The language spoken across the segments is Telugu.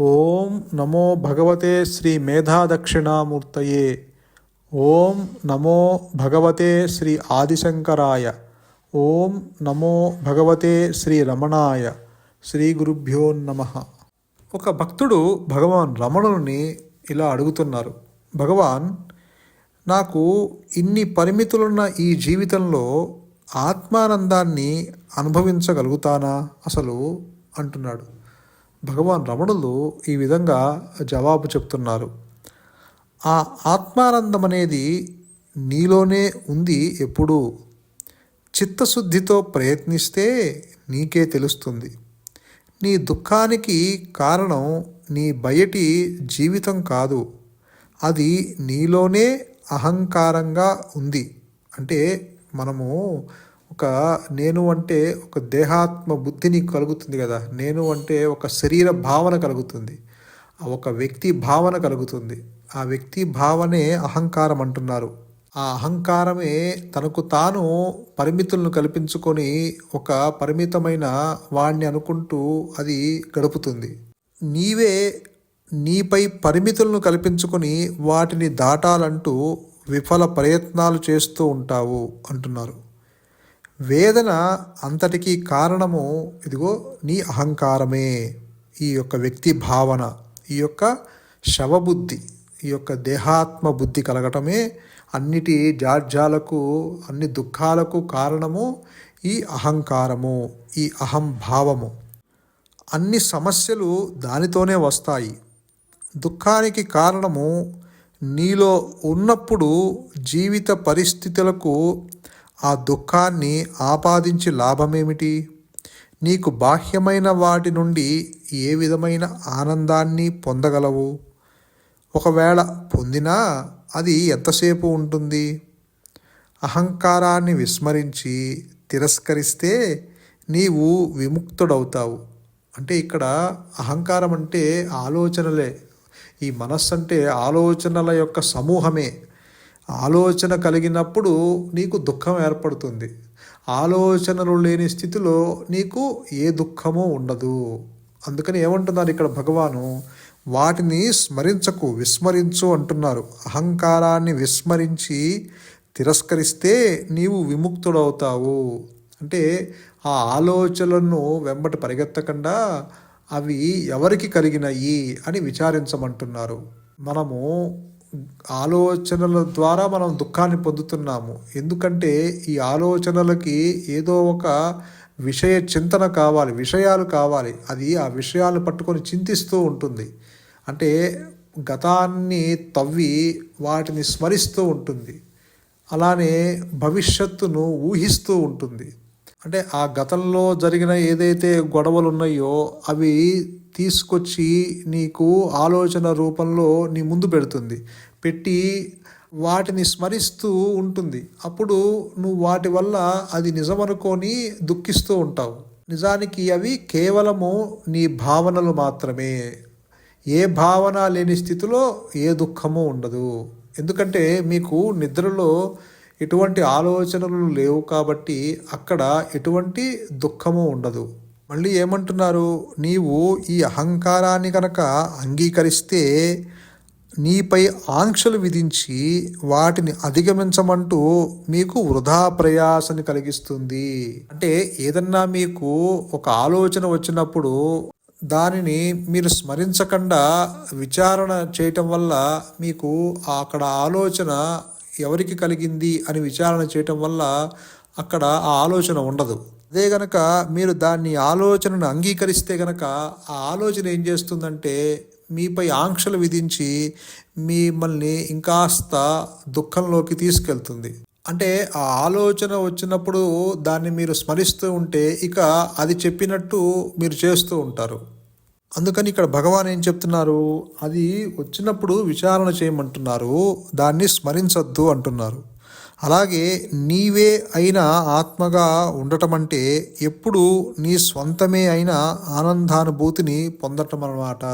ఓం నమో భగవతే శ్రీ మేధాదక్షిణామూర్తయే. ఓం నమో భగవతే శ్రీ ఆదిశంకరాయ. ఓం నమో భగవతే శ్రీ రమణాయ. శ్రీ గురుభ్యో నమ. ఒక భక్తుడు భగవాన్ రమణుని ఇలా అడుగుతున్నారు. భగవాన్ నాకు ఇన్ని పరిమితులున్న ఈ జీవితంలో ఆత్మానందాన్ని అనుభవించగలుగుతానా అసలు? అంటున్నాడు. భగవాన్ రమణులు ఈ విధంగా జవాబు చెప్తున్నారు. ఆ ఆత్మానందం అనేది నీలోనే ఉంది ఎప్పుడు. చిత్తశుద్ధితో ప్రయత్నిస్తే నీకే తెలుస్తుంది. నీ దుఃఖానికి కారణం నీ బయటి జీవితం కాదు. అది నీలోనే అహంకారంగా ఉంది. అంటే మనము ఒక నేను అంటే ఒక దేహాత్మ బుద్ధి నీకు కలుగుతుంది కదా. నేను అంటే ఒక శరీర భావన కలుగుతుంది. ఒక వ్యక్తి భావన కలుగుతుంది. ఆ వ్యక్తి భావనే అహంకారం అంటున్నారు. ఆ అహంకారమే తనకు తాను పరిమితులను కల్పించుకొని ఒక పరిమితమైన వాణ్ణి అనుకుంటూ అది గడుపుతుంది. నీవే నీపై పరిమితులను కల్పించుకొని వాటిని దాటాలంటూ విఫల ప్రయత్నాలు చేస్తూ ఉంటావు అంటున్నారు. వేదన అంతటికీ కారణము ఇదిగో నీ అహంకారమే. ఈ యొక్క వ్యక్తి భావన ఈ యొక్క శవబుద్ధి ఈ యొక్క దేహాత్మ బుద్ధి కలగటమే అన్నిటి జాడ్యాలకు అన్ని దుఃఖాలకు కారణము ఈ అహంకారము ఈ అహంభావము అన్ని సమస్యలు దానితోనే వస్తాయి. దుఃఖానికి కారణము నీలో ఉన్నప్పుడు జీవిత పరిస్థితులకు ఆ దుఃఖాన్ని ఆపాదించి లాభమేమిటి? నీకు బాహ్యమైన వాటి నుండి ఏ విధమైన ఆనందాన్ని పొందగలవు? ఒకవేళ పొందినా అది ఎంతసేపు ఉంటుంది? అహంకారాన్ని విస్మరించి తిరస్కరిస్తే నీవు విముక్తుడవుతావు. అంటే ఇక్కడ అహంకారం అంటే ఆలోచనలే. ఈ మనస్సు అంటే ఆలోచనల యొక్క సమూహమే. ఆలోచన కలిగినప్పుడు నీకు దుఃఖం ఏర్పడుతుంది. ఆలోచనలు లేని స్థితిలో నీకు ఏ దుఃఖము ఉండదు. అందుకని ఏమంటున్నారు ఇక్కడ భగవాను? వాటిని స్మరించకు విస్మరించు అంటున్నారు. అహంకారాన్ని విస్మరించి తిరస్కరిస్తే నీవు విముక్తుడవుతావు. అంటే ఆ ఆలోచనలను వెంబటి పరిగెత్తకుండా అవి ఎవరికి కలిగినాయి అని విచారించమంటున్నారు. మనము ఆలోచనల ద్వారా మనం దుఃఖాన్ని పొందుతున్నాము. ఎందుకంటే ఈ ఆలోచనలకి ఏదో ఒక విషయ చింతన కావాలి విషయాలు కావాలి. అది ఆ విషయాలు పట్టుకొని చింతిస్తూ ఉంటుంది. అంటే గతాన్ని తవ్వి వాటిని స్మరిస్తూ ఉంటుంది. అలానే భవిష్యత్తును ఊహిస్తూ ఉంటుంది. అంటే ఆ గతంలో జరిగిన ఏదైతే గొడవలు ఉన్నాయో అవి తీసుకొచ్చి నీకు ఆలోచన రూపంలో నీ ముందు పెడుతుంది. పెట్టి వాటిని స్మరిస్తూ ఉంటుంది. అప్పుడు నువ్వు వాటి వల్ల అది నిజమనుకొని దుఃఖిస్తూ ఉంటావు. నిజానికి అవి కేవలము నీ భావనలు మాత్రమే. ఏ భావన లేని స్థితిలో ఏ దుఃఖము ఉండదు. ఎందుకంటే మీకు నిద్రలో ఎటువంటి ఆలోచనలు లేవు కాబట్టి అక్కడ ఎటువంటి దుఃఖము ఉండదు. మళ్ళీ ఏమంటున్నారు? నీవు ఈ అహంకారాన్ని కనుక అంగీకరిస్తే నీపై ఆంక్షలు విధించి వాటిని అధిగమించమంటూ మీకు వృధా ప్రయాసని కలిగిస్తుంది. అంటే ఏదన్నా మీకు ఒక ఆలోచన వచ్చినప్పుడు దానిని మీరు స్మరించకుండా విచారణ చేయటం వల్ల మీకు అక్కడ ఆలోచన ఎవరికి కలిగింది అని విచారణ చేయటం వల్ల అక్కడ ఆ ఆలోచన ఉండదు. అదే గనక మీరు దాన్ని ఆలోచనను అంగీకరిస్తే గనక ఆ ఆలోచన ఏం చేస్తుందంటే మీపై ఆంక్షలు విధించి మిమ్మల్ని ఇంకాస్త దుఃఖంలోకి తీసుకెళ్తుంది. అంటే ఆ ఆలోచన వచ్చినప్పుడు దాన్ని మీరు స్మరిస్తూ ఉంటే ఇక అది చెప్పినట్టు మీరు చేస్తూ ఉంటారు. అందుకని ఇక్కడ భగవాన్ ఏం చెప్తున్నారు? అది వచ్చినప్పుడు విచారణ చేయమంటున్నారు దాన్ని స్మరించొద్దు అంటున్నారు. అలాగే నీవే అయిన ఆత్మగా ఉండటం అంటే ఎప్పుడు నీ స్వంతమే అయిన ఆనందానుభూతిని పొందటం అన్నమాట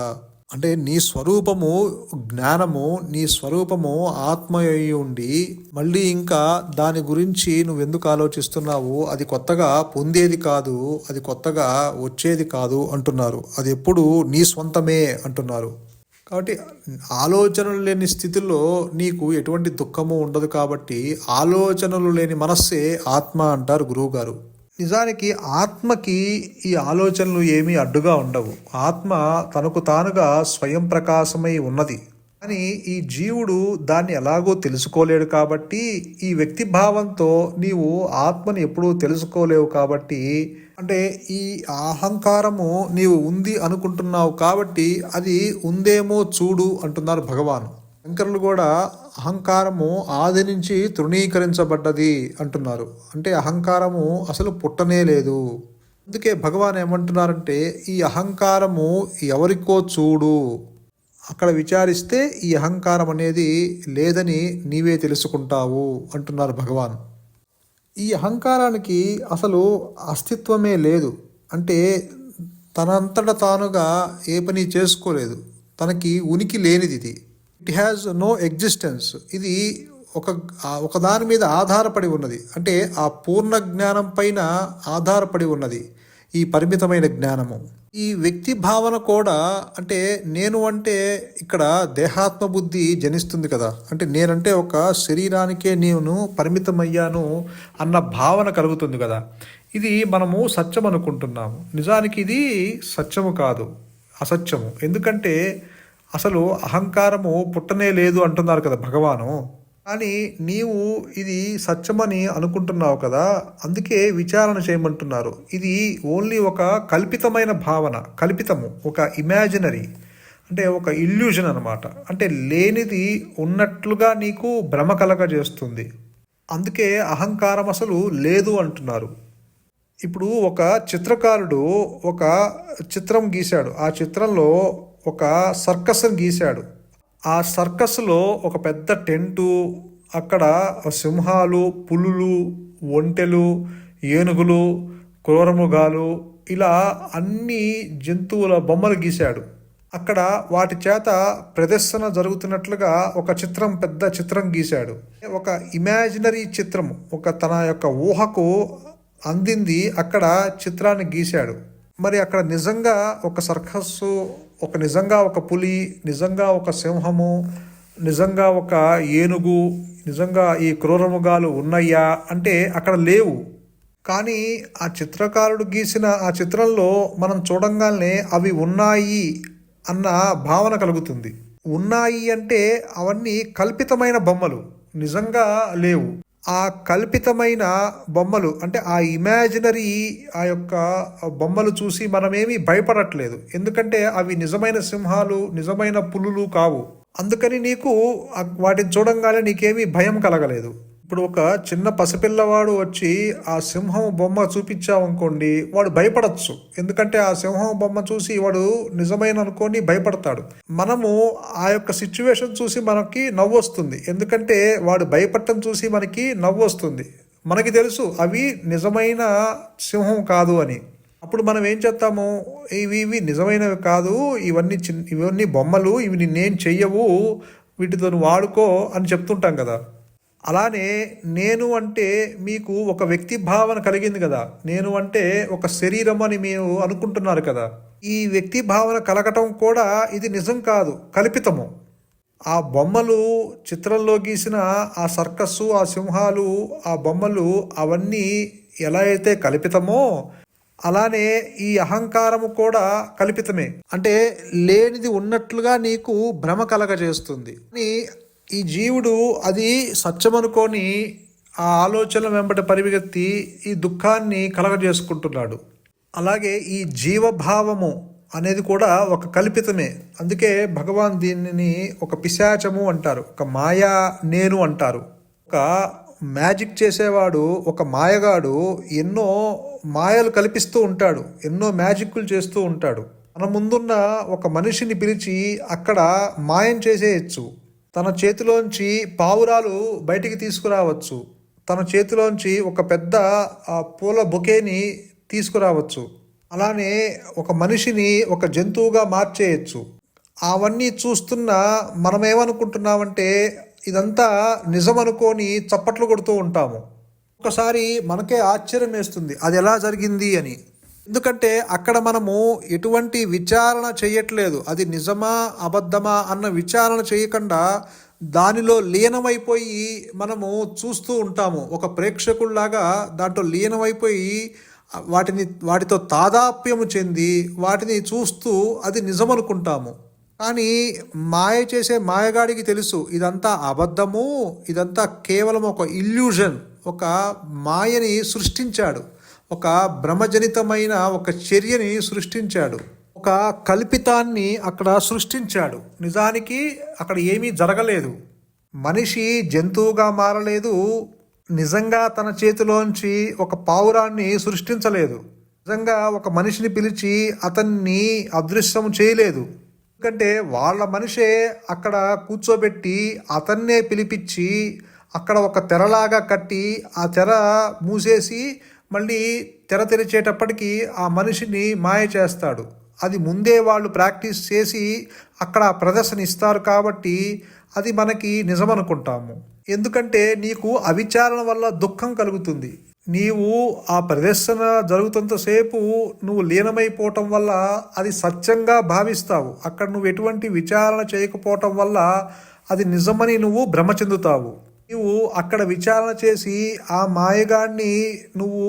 అంటే నీ స్వరూపము జ్ఞానము నీ స్వరూపము ఆత్మ అయి ఉండి మళ్ళీ ఇంకా దాని గురించి నువ్వెందుకు ఆలోచిస్తున్నావు? అది కొత్తగా పొందేది కాదు అది కొత్తగా వచ్చేది కాదు అంటున్నారు. అది ఎప్పుడు నీ స్వంతమే అంటున్నారు. కాబట్టి ఆలోచనలు లేని స్థితిలో నీకు ఎటువంటి దుఃఖము ఉండదు కాబట్టి ఆలోచనలు లేని మనస్సే ఆత్మ అంటారు గురువుగారు. నిజానికి ఆత్మకి ఈ ఆలోచనలు ఏమీ అడ్డుగా ఉండవు. ఆత్మ తనకు తానుగా స్వయం ప్రకాశమై ఉన్నది. కానీ ఈ జీవుడు దాన్ని ఎలాగో తెలుసుకోలేడు కాబట్టి ఈ వ్యక్తి భావంతో నీవు ఆత్మని ఎప్పుడూ తెలుసుకోలేవు కాబట్టి అంటే ఈ అహంకారము నీవు ఉంది అనుకుంటున్నావు కాబట్టి అది ఉందేమో చూడు అంటున్నారు భగవాను. శంకరులు కూడా అహంకారము ఆది నుంచి తృణీకరించబడ్డది అంటున్నారు. అంటే అహంకారము అసలు పుట్టనే లేదు. అందుకే భగవాన్ ఏమంటున్నారంటే ఈ అహంకారము ఎవరికో చూడు. అక్కడ విచారిస్తే ఈ అహంకారం అనేది లేదని నీవే తెలుసుకుంటావు అంటున్నారు భగవాన్. ఈ అహంకారానికి అసలు అస్తిత్వమే లేదు. అంటే తనంతట తానుగా ఏ పని చేసుకోలేదు. తనకి ఉనికి లేనిది ఇది. ఇట్ హ్యాస్ నో ఎగ్జిస్టెన్స్ ఇది ఒక ఒకదాని ఒక దాని మీద ఆధారపడి ఉన్నది. అంటే ఆ పూర్ణ జ్ఞానం పైన ఆధారపడి ఉన్నది. ఈ పరిమితమైన జ్ఞానము. ఈ వ్యక్తి భావన కూడా అంటే నేను అంటే ఇక్కడ దేహాత్మ బుద్ధి జనిస్తుంది కదా. అంటే నేనంటే ఒక శరీరానికే నేను పరిమితమయ్యాను అన్న భావన కలుగుతుంది కదా. ఇది మనము సత్యం అనుకుంటున్నాము. నిజానికి ఇది సత్యము కాదు. అసత్యము. ఎందుకంటే అసలు అహంకారము పుట్టనే లేదు అంటున్నారు కదా భగవాను. కానీ నీవు ఇది సత్యమని అనుకుంటున్నావు కదా అందుకే విచారణ చేయమంటున్నారు. ఇది ఓన్లీ ఒక కల్పితమైన భావన కల్పితము ఒక ఇమాజినరీ అంటే ఒక ఇల్యూజన్ అనమాట అంటే లేనిది ఉన్నట్లుగా నీకు భ్రమ కలగజేస్తుంది. అందుకే అహంకారం అసలు లేదు అంటున్నారు. ఇప్పుడు ఒక చిత్రకారుడు ఒక చిత్రం గీశాడు. ఆ చిత్రంలో ఒక సర్కస్ని గీశాడు. ఆ సర్కస్లో ఒక పెద్ద టెంటు అక్కడ సింహాలు పులులు ఒంటెలు ఏనుగులు క్రూరమృగాలు ఇలా అన్ని జంతువుల బొమ్మలు గీశాడు. అక్కడ వాటి చేత ప్రదర్శన జరుగుతున్నట్లుగా ఒక చిత్రం పెద్ద చిత్రం గీశాడు. ఒక ఇమాజినరీ చిత్రం ఒక తన యొక్క ఊహకు అందింది అక్కడ చిత్రాన్ని గీశాడు. మరి అక్కడ నిజంగా ఒక సర్కస్సు ఒక నిజంగా ఒక పులి నిజంగా ఒక సింహము నిజంగా ఒక ఏనుగు నిజంగా ఈ క్రూరముగాలు ఉన్నాయా అంటే అక్కడ లేవు. కానీ ఆ చిత్రకారుడు గీసిన ఆ చిత్రంలో మనం చూడంగానే అవి ఉన్నాయి అన్న భావన కలుగుతుంది. ఉన్నాయి అంటే అవన్నీ కల్పితమైన బొమ్మలు నిజంగా లేవు. ఆ కల్పితమైన బొమ్మలు అంటే ఆ ఇమాజినరీ ఆ యొక్క బొమ్మలు చూసి మనమేమి భయపడట్లేదు. ఎందుకంటే అవి నిజమైన సింహాలు నిజమైన పులులు కావు. అందుకని నీకు వాటిని చూడంగానే నీకేమీ భయం కలగలేదు. ఇప్పుడు ఒక చిన్న పసిపిల్లవాడు వచ్చి ఆ సింహం బొమ్మ చూపించామనుకోండి వాడు భయపడచ్చు. ఎందుకంటే ఆ సింహం బొమ్మ చూసి వాడు నిజమైన అనుకోని భయపడతాడు. మనము ఆ యొక్క సిచ్యువేషన్ చూసి మనకి నవ్వు వస్తుంది. ఎందుకంటే వాడు భయపడటం చూసి మనకి నవ్వు వస్తుంది. మనకి తెలుసు అవి నిజమైన సింహం కాదు అని. అప్పుడు మనం ఏం చేస్తాము? ఇవి ఇవి నిజమైనవి కాదు ఇవన్నీ చిన్న ఇవన్నీ బొమ్మలు ఇవి నిన్నేం చెయ్యవు వీటితో వాడుకో అని చెప్తుంటాం కదా. అలానే నేను అంటే మీకు ఒక వ్యక్తి భావన కలిగింది కదా. నేను అంటే ఒక శరీరం అని మీరు అనుకుంటున్నారు కదా. ఈ వ్యక్తి భావన కలగటం కూడా ఇది నిజం కాదు కల్పితము. ఆ బొమ్మలు చిత్రంలో గీసిన ఆ సర్కస్సు ఆ సింహాలు ఆ బొమ్మలు అవన్నీ ఎలా అయితే కల్పితమో అలానే ఈ అహంకారము కూడా కల్పితమే. అంటే లేనిది ఉన్నట్లుగా నీకు భ్రమ కలగజేస్తుంది. ఈ జీవుడు అది సత్యమనుకొని ఆ ఆలోచన వెంబట పరిగెత్తి ఈ దుఃఖాన్ని కలగజేసుకుంటున్నాడు. అలాగే ఈ జీవభావము అనేది కూడా ఒక కల్పితమే. అందుకే భగవాన్ దీనిని ఒక పిశాచము అంటారు ఒక మాయా నేను అంటారు. ఒక మ్యాజిక్ చేసేవాడు ఒక మాయగాడు ఎన్నో మాయలు కల్పిస్తూ ఉంటాడు ఎన్నో మ్యాజిక్లు చేస్తూ ఉంటాడు. మన ముందున్న ఒక మనిషిని పిలిచి అక్కడ మాయం చేసేయచ్చు. తన చేతిలోంచి పావురాలు బయటికి తీసుకురావచ్చు. తన చేతిలోంచి ఒక పెద్ద పూల బొకేని తీసుకురావచ్చు. అలానే ఒక మనిషిని ఒక జంతువుగా మార్చేయచ్చు. అవన్నీ చూస్తున్న మనమేమనుకుంటున్నామంటే ఇదంతా నిజం అనుకొని చప్పట్లు కొడుతూ ఉంటాము. ఒకసారి మనకే ఆశ్చర్యం వేస్తుంది అది ఎలా జరిగింది అని. ఎందుకంటే అక్కడ మనము ఎటువంటి విచారణ చేయట్లేదు. అది నిజమా అబద్ధమా అన్న విచారణ చేయకుండా దానిలో లీనమైపోయి మనము చూస్తూ ఉంటాము. ఒక ప్రేక్షకుల్లాగా దాంట్లో లీనమైపోయి వాటిని వాటితో తాదాప్యము చెంది వాటిని చూస్తూ అది నిజమనుకుంటాము. కానీ మాయ చేసే మాయగాడికి తెలుసు ఇదంతా అబద్ధము ఇదంతా కేవలం ఒక ఇల్యూజన్ ఒక మాయని సృష్టించాడు. ఒక భ్రమజనితమైన ఒక చర్యని సృష్టించాడు. ఒక కల్పితాన్ని అక్కడ సృష్టించాడు. నిజానికి అక్కడ ఏమీ జరగలేదు. మనిషి జంతువుగా మారలేదు. నిజంగా తన చేతిలోంచి ఒక పావురాన్ని సృష్టించలేదు. నిజంగా ఒక మనిషిని పిలిచి అతన్ని అదృశ్యం చేయలేదు. ఎందుకంటే వాళ్ళ మనిషే అక్కడ కూర్చోబెట్టి అతన్నే పిలిపించి అక్కడ ఒక తెరలాగా కట్టి ఆ తెర మూసేసి మళ్ళీ తెర తెరిచేటప్పటికి ఆ మనిషిని మాయ చేస్తాడు. అది ముందే వాళ్ళు ప్రాక్టీస్ చేసి అక్కడ ప్రదర్శన ఇస్తారు కాబట్టి అది మనకి నిజమనుకుంటాము. ఎందుకంటే నీకు అవిచారణ వల్ల దుఃఖం కలుగుతుంది. నీవు ఆ ప్రదర్శన జరుగుతున్నంతసేపు నువ్వు లీనమైపోవటం వల్ల అది సత్యంగా భావిస్తావు. అక్కడ నువ్వు ఎటువంటి విచారణ చేయకపోవటం వల్ల అది నిజమని నువ్వు భ్రమ చెందుతావు. నువ్వు అక్కడ విచారణ చేసి ఆ మాయగాడిని నువ్వు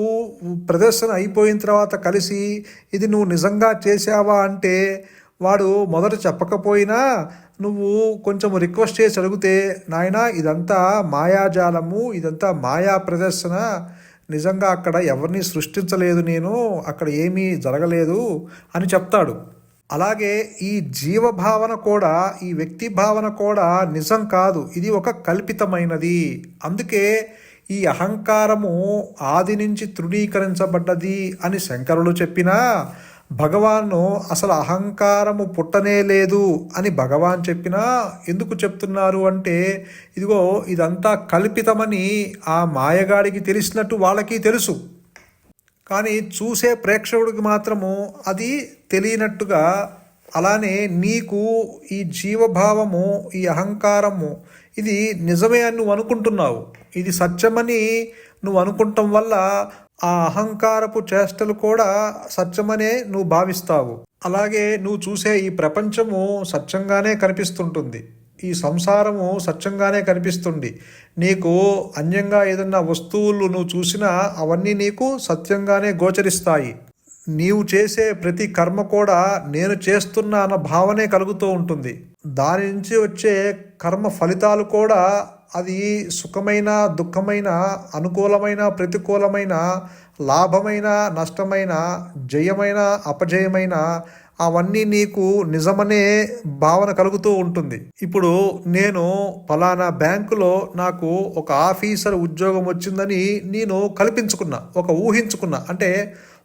ప్రదర్శన అయిపోయిన తర్వాత కలిసి ఇది నువ్వు నిజంగా చేసావా అంటే వాడు మొదట చెప్పకపోయినా నువ్వు కొంచెం రిక్వెస్ట్ చేసి అడిగితే నాయన ఇదంతా మాయాజాలము ఇదంతా మాయా ప్రదర్శన. నిజంగా అక్కడ ఎవరిని సృష్టించలేదు నేను అక్కడ ఏమీ జరగలేదు అని చెప్తాడు. అలాగే ఈ జీవభావన కూడా ఈ వ్యక్తి భావన కూడా నిజం కాదు. ఇది ఒక కల్పితమైనది. అందుకే ఈ అహంకారము ఆది నుంచి తృణీకరించబడ్డది అని శంకరులు చెప్పినా భగవాన్ను అసలు అహంకారము పుట్టనే లేదు అని భగవాన్ చెప్పినా ఎందుకు చెప్తున్నారు అంటే ఇదిగో ఇదంతా కల్పితమని ఆ మాయగాడికి తెలిసినట్టు వాళ్ళకి తెలుసు. కానీ చూసే ప్రేక్షకుడికి మాత్రము అది తెలియనట్టుగా అలానే నీకు ఈ జీవభావము ఈ అహంకారము ఇది నిజమే అని నువ్వు అనుకుంటున్నావు. ఇది సత్యమని నువ్వు అనుకుంటం వల్ల ఆ అహంకారపు చేష్టలు కూడా సత్యమనే నువ్వు భావిస్తావు. అలాగే నువ్వు చూసే ఈ ప్రపంచము సత్యంగానే కనిపిస్తుంటుంది. ఈ సంసారము సత్యంగానే కనిపిస్తుంది. నీకు అన్యంగా ఏదన్నా వస్తువులు నువ్వు చూసినా అవన్నీ నీకు సత్యంగానే గోచరిస్తాయి. నీవు చేసే ప్రతి కర్మ కూడా నేను చేస్తున్నా అన్న భావనే కలుగుతూ ఉంటుంది. దాని నుంచి వచ్చే కర్మ ఫలితాలు కూడా అది సుఖమైన దుఃఖమైన అనుకూలమైన ప్రతికూలమైన లాభమైన నష్టమైన జయమైన అపజయమైన అవన్నీ నీకు నిజమనే భావన కలుగుతూ ఉంటుంది. ఇప్పుడు నేను ఫలానా బ్యాంకులో నాకు ఒక ఆఫీసర్ ఉద్యోగం వచ్చిందని నేను కల్పించుకున్నా ఒక ఊహించుకున్నా. అంటే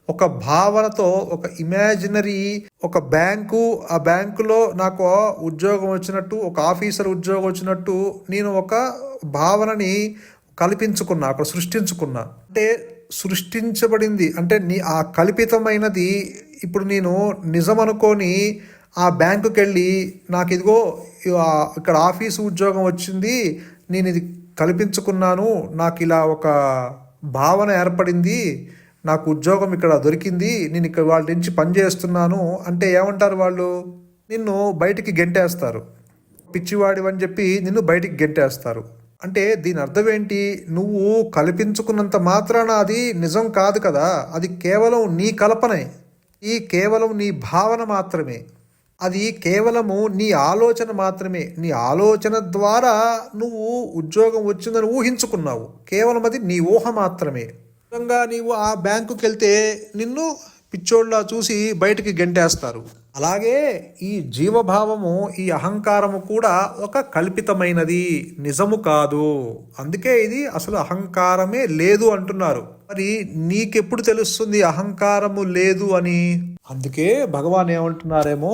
ఒక భావనతో ఒక ఇమాజినరీ ఒక బ్యాంకు ఆ బ్యాంకులో నాకు ఉద్యోగం వచ్చినట్టు ఒక ఆఫీసర్ ఉద్యోగం వచ్చినట్టు నేను ఒక భావనని కల్పించుకున్నా అక్కడ సృష్టించుకున్నా. అంటే సృష్టించబడింది. అంటే నీ ఆ కల్పితమైనది ఇప్పుడు నేను నిజం అనుకొని ఆ బ్యాంకుకి వెళ్ళి నాకు ఇదిగో ఇక్కడ ఆఫీసు ఉద్యోగం వచ్చింది నేను ఇది కల్పించుకున్నాను నాకు ఇలా ఒక భావన ఏర్పడింది నాకు ఉద్యోగం ఇక్కడ దొరికింది నేను ఇక్కడ వాళ్ళ నుంచి పని చేస్తున్నాను అంటే ఏమంటారు వాళ్ళు? నిన్ను బయటికి గెంటేస్తారు. పిచ్చివాడివని చెప్పి నిన్ను బయటికి గెంటేస్తారు. అంటే దీని అర్థం ఏంటి? నువ్వు కల్పించుకున్నంత మాత్రాన అది నిజం కాదు కదా అది కేవలం నీ కల్పనే. ఈ కేవలం నీ భావన మాత్రమే. అది కేవలము నీ ఆలోచన మాత్రమే. నీ ఆలోచన ద్వారా నువ్వు ఉద్యోగం వచ్చిందని ఊహించుకున్నావు. కేవలం అది నీ ఊహ మాత్రమే. నిజంగా నీవు ఆ బ్యాంకుకి వెళ్తే నిన్ను పిచ్చోళ్ళ చూసి బయటికి గెంటేస్తారు. అలాగే ఈ జీవభావము ఈ అహంకారము కూడా ఒక కల్పితమైనది. నిజము కాదు. అందుకే ఇది అసలు అహంకారమే లేదు అంటున్నారు. మరి నీకెప్పుడు తెలుస్తుంది అహంకారము లేదు అని? అందుకే భగవాన్ ఏమంటున్నారేమో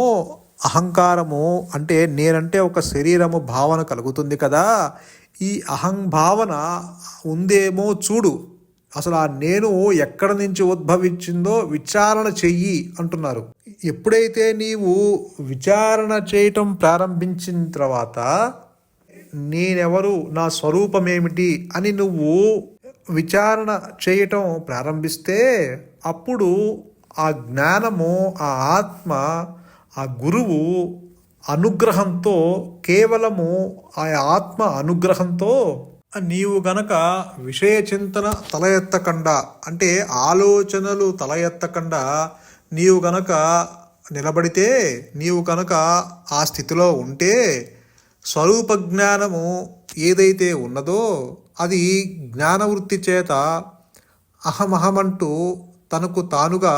అహంకారము అంటే నేనంటే ఒక శరీరము భావన కలుగుతుంది కదా. ఈ అహంభావన ఉందేమో చూడు. అసలు ఆ నేను ఎక్కడ నుంచి ఉద్భవించిందో విచారణ చెయ్యి అంటున్నారు. ఎప్పుడైతే నీవు విచారణ చేయటం ప్రారంభించిన తర్వాత నేనెవరు నా స్వరూపం ఏమిటి అని నువ్వు విచారణ చేయటం ప్రారంభిస్తే అప్పుడు ఆ జ్ఞానము ఆ ఆత్మ ఆ గురువు అనుగ్రహంతో కేవలము ఆ ఆత్మ అనుగ్రహంతో నీవు గనక విషయ చింతన తల ఎత్తకుండా అంటే ఆలోచనలు తల ఎత్తకుండా నీవు గనక నిలబడితే నీవు కనుక ఆ స్థితిలో ఉంటే స్వరూప జ్ఞానము ఏదైతే ఉన్నదో అది జ్ఞానవృత్తి చేత అహమహమంటూ తనకు తానుగా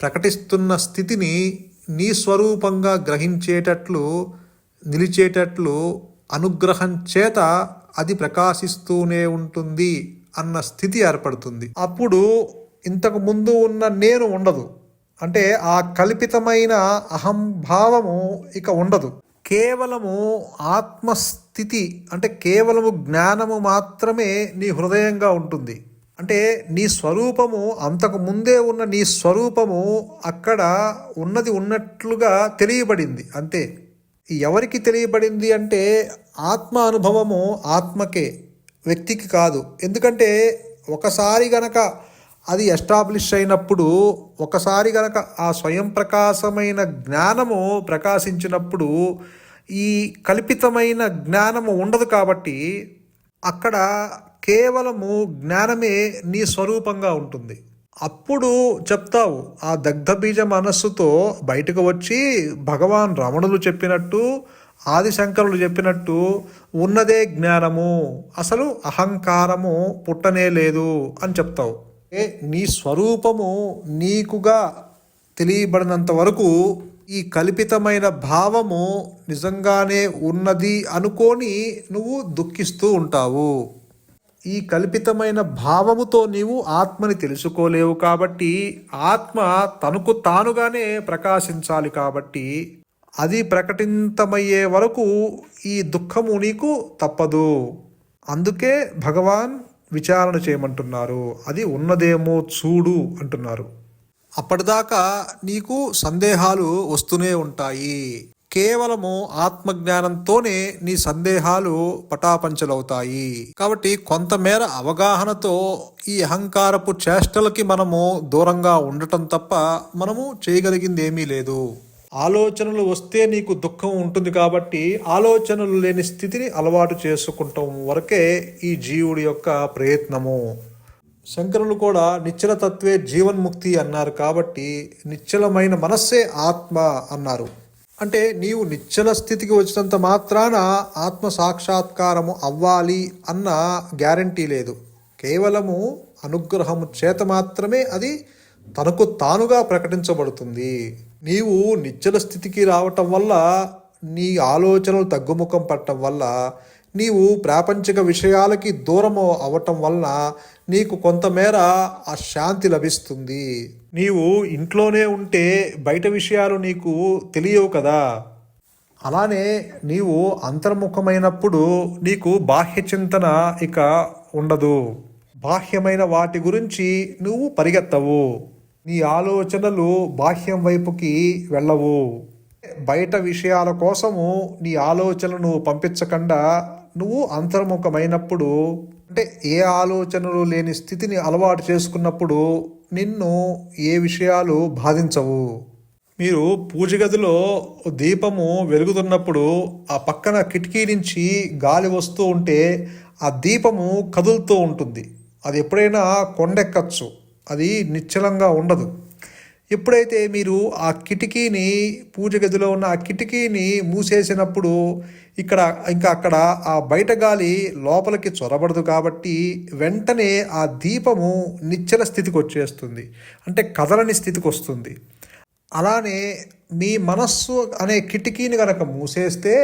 ప్రకటిస్తున్న స్థితిని నీ స్వరూపంగా గ్రహించేటట్లు నిలిచేటట్లు అనుగ్రహం చేత అది ప్రకాశిస్తూనే ఉంటుంది అన్న స్థితి ఏర్పడుతుంది. అప్పుడు ఇంతకు ముందు ఉన్న నేను ఉండదు. అంటే ఆ కల్పితమైన అహంభావము ఇక ఉండదు. కేవలము ఆత్మస్థితి అంటే కేవలము జ్ఞానము మాత్రమే నీ హృదయంగా ఉంటుంది. అంటే నీ స్వరూపము అంతకు ముందే ఉన్న నీ స్వరూపము అక్కడ ఉన్నది ఉన్నట్లుగా తెలియబడింది. అంతే. ఎవరికి తెలియబడింది అంటే ఆత్మ అనుభవము ఆత్మకే వ్యక్తికి కాదు. ఎందుకంటే ఒకసారి గనక అది ఎస్టాబ్లిష్ అయినప్పుడు ఒకసారి గనక ఆ స్వయం ప్రకాశమైన జ్ఞానము ప్రకాశించినప్పుడు ఈ కల్పితమైన జ్ఞానము ఉండదు కాబట్టి అక్కడ కేవలము జ్ఞానమే నీ స్వరూపంగా ఉంటుంది. అప్పుడు చెప్తావు ఆ దగ్ధబీజ మనస్సుతో బయటకు వచ్చి భగవాన్ రమణులు చెప్పినట్టు ఆదిశంకరులు చెప్పినట్టు ఉన్నదే జ్ఞానము అసలు అహంకారము పుట్టనే లేదు అని చెప్తావు. ఏ నీ స్వరూపము నీకుగా తెలియబడినంత వరకు ఈ కల్పితమైన భావము నిజంగానే ఉన్నది అనుకొని నువ్వు దుఃఖిస్తూ ఉంటావు. ఈ కల్పితమైన భావముతో నీవు ఆత్మని తెలుసుకోలేవు కాబట్టి ఆత్మ తనకు తానుగానే ప్రకాశించాలి కాబట్టి అది ప్రకటితమయ్యే వరకు ఈ దుఃఖము నీకు తప్పదు. అందుకే భగవాన్ విచారణ చేయమంటున్నారు. అది ఉన్నదేమో చూడు అంటున్నారు. అప్పటిదాకా నీకు సందేహాలు వస్తూనే ఉంటాయి. కేవలము ఆత్మజ్ఞానంతోనే నీ సందేహాలు పటాపంచలవుతాయి. కాబట్టి కొంతమేర అవగాహనతో ఈ అహంకారపు చేష్టలకి మనము దూరంగా ఉండటం తప్ప మనము చేయగలిగింది ఏమీ లేదు. ఆలోచనలు వస్తే నీకు దుఃఖం ఉంటుంది కాబట్టి ఆలోచనలు లేని స్థితిని అలవాటు చేసుకుంటాం వరకే ఈ జీవుడి యొక్క ప్రయత్నము. శంకరులు కూడా నిశ్చల తత్వే జీవన్ముక్తి అన్నారు కాబట్టి నిశ్చలమైన మనస్సే ఆత్మ అన్నారు. అంటే నీవు నిశ్చల స్థితికి వచ్చినంత మాత్రాన ఆత్మ సాక్షాత్కారము అవ్వాలి అన్న గ్యారంటీ లేదు. కేవలము అనుగ్రహము చేత మాత్రమే అది తనకు తానుగా ప్రకటించబడుతుంది. నీవు నిశ్చల స్థితికి రావటం వల్ల నీ ఆలోచనలు తగ్గుముఖం పట్టడం వల్ల నీవు ప్రాపంచిక విషయాలకి దూరం అవటం వలన నీకు కొంతమేర ఆ శాంతి లభిస్తుంది. నీవు ఇంట్లోనే ఉంటే బయట విషయాలు నీకు తెలియవు కదా. అలానే నీవు అంతర్ముఖమైనప్పుడు నీకు బాహ్య చింతన ఇక ఉండదు. బాహ్యమైన వాటి గురించి నువ్వు పరిగెత్తవు. నీ ఆలోచనలు బాహ్యం వైపుకి వెళ్ళవు. బయట విషయాల కోసము నీ ఆలోచనను పంపించకుండా నువ్వు అంతర్ముఖమైనప్పుడు అంటే ఏ ఆలోచనలు లేని స్థితిని అలవాటు చేసుకున్నప్పుడు నిన్ను ఏ విషయాలు బాధించవు. మీరు పూజ గదిలో దీపము వెలుగుతున్నప్పుడు ఆ పక్కన కిటికీ నుంచి గాలి వస్తూ ఉంటే ఆ దీపము కదులుతూ ఉంటుంది. అది ఎప్పుడైనా కొండెక్కచ్చు. అది నిశ్చలంగా ఉండదు. ఎప్పుడైతే మీరు ఆ కిటికీని పూజ గదిలో ఉన్న ఆ కిటికీని మూసేసినప్పుడు ఇక్కడ ఇంకా అక్కడ ఆ బయట గాలి లోపలికి చొరబడదు కాబట్టి వెంటనే ఆ దీపము నిచ్చల స్థితికి వచ్చేస్తుంది. అంటే కదలని స్థితికి వస్తుంది. అలానే మీ మనస్సు అనే కిటికీని కనుక మూసేస్తే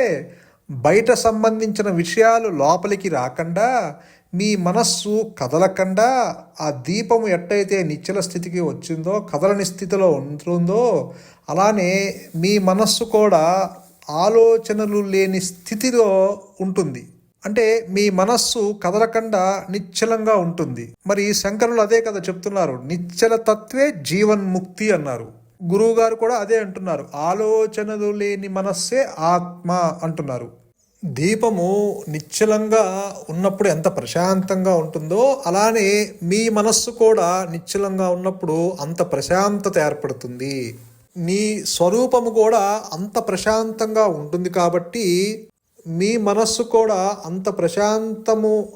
బయట సంబంధించిన విషయాలు లోపలికి రాకుండా మీ మనస్సు కదలకుండా ఆ దీపము ఎట్టయితే నిశ్చల స్థితికి వచ్చిందో కదలని స్థితిలో ఉంటుందో అలానే మీ మనస్సు కూడా ఆలోచనలు లేని స్థితిలో ఉంటుంది. అంటే మీ మనస్సు కదలకుండా నిశ్చలంగా ఉంటుంది. మరి శంకరులు అదే కదా చెప్తున్నారు. నిశ్చల తత్వే జీవన్ముక్తి అన్నారు. గురువు గారు కూడా అదే అంటున్నారు. ఆలోచనలు లేని మనస్సే ఆత్మ అంటున్నారు. దీపము నిశ్చలంగా ఉన్నప్పుడు ఎంత ప్రశాంతంగా ఉంటుందో అలానే మీ మనస్సు కూడా నిశ్చలంగా ఉన్నప్పుడు అంత ప్రశాంతత ఏర్పడుతుంది. నీ స్వరూపము కూడా అంత ప్రశాంతంగా ఉంటుంది కాబట్టి మీ మనస్సు కూడా అంత ప్రశాంతము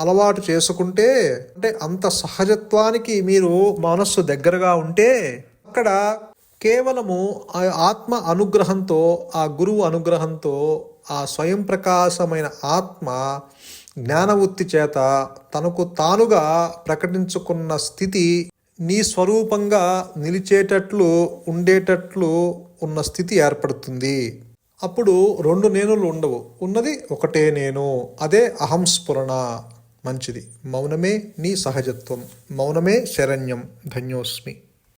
అలవాటు చేసుకుంటే అంటే అంత సహజత్వానికి మీరు మనస్సు దగ్గరగా ఉంటే అక్కడ కేవలము ఆ ఆత్మ అనుగ్రహంతో ఆ గురువు అనుగ్రహంతో ఆ స్వయం ప్రకాశమైన ఆత్మ జ్ఞానవృత్తి చేత తనకు తానుగా ప్రకటించుకున్న స్థితి నీ స్వరూపంగా నిలిచేటట్లు ఉండేటట్లు ఉన్న స్థితి ఏర్పడుతుంది. అప్పుడు రెండు నేనులు ఉండవు. ఉన్నది ఒకటే నేను అదే అహంస్ఫురణ మంచిది. మౌనమే నీ సహజత్వం. మౌనమే శరణ్యం. ధన్యోస్మి.